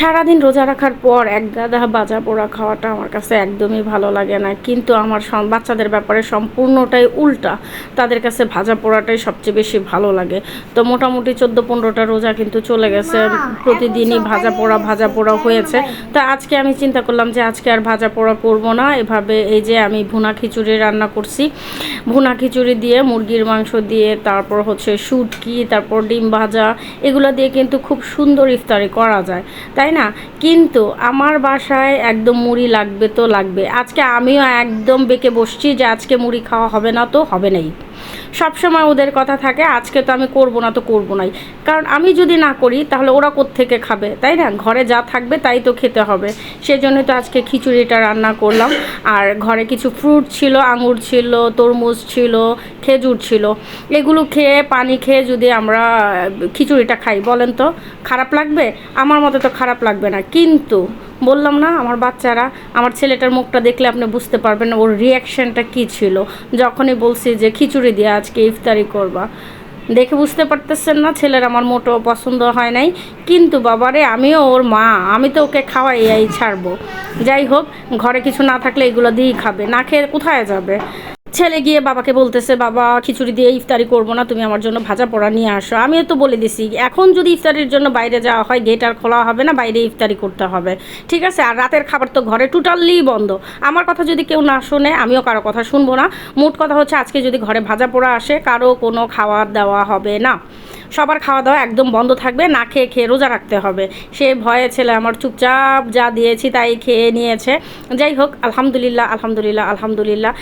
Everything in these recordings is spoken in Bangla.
সারাদিন রোজা রাখার পর এক গাদা বাজা পোড়া খাওয়াটা আমার কাছে একদমই ভালো লাগে না। কিন্তু আমার বাচ্চাদের ব্যাপারে সম্পূর্ণটাই উল্টা। তাদের কাছে ভাজা পোড়াটাই সবচেয়ে বেশি ভালো লাগে। তো মোটামুটি চোদ্দ পনেরোটা রোজা কিন্তু চলে গেছে। প্রতিদিনই ভাজা পোড়া ভাজা পোড়া হয়েছে। তো আজকে আমি চিন্তা করলাম যে আজকে আর ভাজা পোড়া করব না। এভাবে এই যে আমি ভুনা খিচুড়ি রান্না করছি। ভুনা খিচুড়ি দিয়ে মুরগির মাংস দিয়ে তারপর হচ্ছে শুটকি তারপর ডিম ভাজা এগুলো দিয়ে কিন্তু খুব সুন্দর ইফতারি করা যায়। তাই না? কিন্তু আমার বাসায় একদম মুড়ি লাগবে তো লাগবে। আজকে আমিও একদম বেঁকে বসছি যে আজকে মুড়ি খাওয়া হবে না তো হবে নাই। সবসময় ওদের কথা থাকে, আজকে তো আমি করব না তো করব নাই। কারণ আমি যদি না করি, তাহলে ওরা থেকে খাবে, তাই না? ঘরে যা থাকবে তাই তো খেতে হবে। সেজন্য তো আজকে খিচুড়িটা রান্না করলাম। আর ঘরে কিছু ফ্রুট ছিল, আঙুর ছিল, তরমুজ ছিল, খেজুর ছিল। এগুলো খেয়ে, পানি খেয়ে যদি আমরা খিচুড়িটা খাই, বলেন তো, খারাপ লাগবে? আমার মতে তো খারাপ লাগবে না। কিন্তু বললাম না, আমার বাচ্চারা, আমার ছেলেটার মুখটা দেখলে আপনি বুঝতে পারবেন ওর রিয়াকশানটা কী ছিল। যখনই বলছি যে, খিচুড়ি দিয়ে আজকে ইফতারি করবা। দেখে বুঝতে পারতেছেন না, ছেলের আমার মোটো পছন্দ হয় নাই। কিন্তু বাবারে, আমিও ওর মা, আমি তো ওকে খাওয়াই ছাড়বো। যাই হোক, ঘরে কিছু না থাকলে এগুলো দিয়েই খাবে। না খেয়ে কোথায় যাবে? ছেলে গিয়ে বাবাকে বলতেছে, বাবা, খিচুড়ি দিয়ে ইফতারি করব না, তুমি আমার জন্য ভাজা পোড়া নিয়ে আসো। আমিও তো বলে দিছি, এখন যদি ইফতারির জন্য বাইরে যাওয়া হয় গেট আর খোলা হবে না, বাইরে ইফতারি করতে হবে। ঠিক আছে? আর রাতের খাবার তো ঘরে টোটালি বন্ধ। আমার কথা যদি কেউ না শোনে, আমিও কারও কথা শুনব না। মোট কথা হচ্ছে, আজকে যদি ঘরে ভাজা পোড়া আসে, কারও কোনো খাওয়া দেওয়া হবে না। সবার খাওয়া দাওয়া একদম বন্ধ থাকবে, না খেয়ে খেয়ে রোজা রাখতে হবে। সে ভয়ে ছেলে আমার চুপচাপ যা দিয়েছি তাই খেয়ে নিয়েছে। যাই হোক, আলহামদুলিল্লাহ আলহামদুলিল্লাহ আলহামদুলিল্লাহ।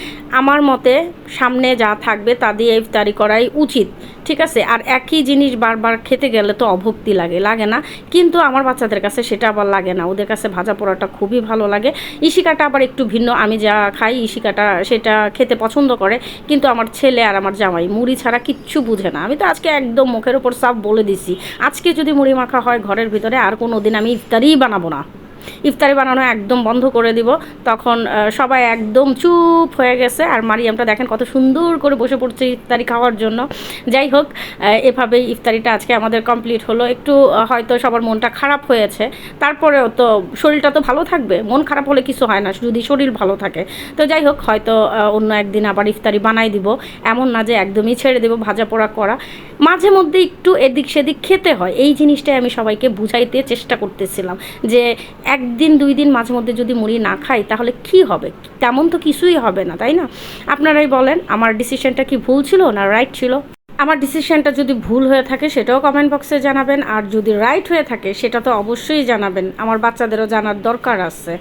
আমার মতে সামনে যা থাকবে তা দিয়ে ইফতারি করাই উচিত, ঠিক আছে? আর একই জিনিস বারবার খেতে গেলে তো অভক্তি লাগে লাগে না? কিন্তু আমার বাচ্চাদের কাছে সেটা আবার লাগে না। ওদের কাছে ভাজা পোড়াটা খুবই ভালো লাগে। ইশিকাটা আবার একটু ভিন্ন। আমি যা খাই ইশিকাটা, সেটা খেতে পছন্দ করে। কিন্তু আমার ছেলে আর আমার জামাই মুড়ি ছাড়া কিচ্ছু বুঝে না। আমি তো আজকে একদম মুখের ওপর সাফ বলে দিছি। আজকে যদি মুড়ি মাখা হয় ঘরের ভিতরে, আর কোনো দিন আমি ইফতারিই বানাবো না। ইফতারি বানানো একদম বন্ধ করে দিব। তখন সবাই একদম চুপ হয়ে গেছে। আর মারিয়ামটা দেখেন কত সুন্দর করে বসে পড়ছে ইফতারি খাওয়ার জন্য। যাই হোক এভাবেই ইফতারিটা আজকে আমাদের কমপ্লিট হলো। একটু হয়তো সবার মনটা খারাপ হয়েছে। তারপরেও তো শরীরটা তো ভালো থাকবে। মন খারাপ হলে কিছু হয় না যদি শরীর ভালো থাকে। তো যাই হোক, হয়তো অন্য একদিন আবার ইফতারি বানাই দিব। এমন না যে একদমই ছেড়ে দেবো ভাজা পোড়া করা। মাঝে মধ্যে একটু এদিক সেদিক খেতে হয়। এই জিনিসটাই আমি সবাইকে বুঝাইতে চেষ্টা করতেছিলাম যে একদিন, দুই দিন মাঝে মধ্যে যদি মুড়ি না খাই, তাহলে কি হবে? তেমন তো কিছুই হবে না, তাই না? আপনারাই বলেন, আমার ডিসিশনটা কি ভুল ছিল না রাইট ছিল? আমার ডিসিশনটা যদি ভুল হয়ে থাকে, সেটাও কমেন্ট বক্সে জানাবেন। আর যদি রাইট হয়ে থাকে, সেটা তো অবশ্যই জানাবেন। আমার বাচ্চাদেরও জানার দরকার আছে।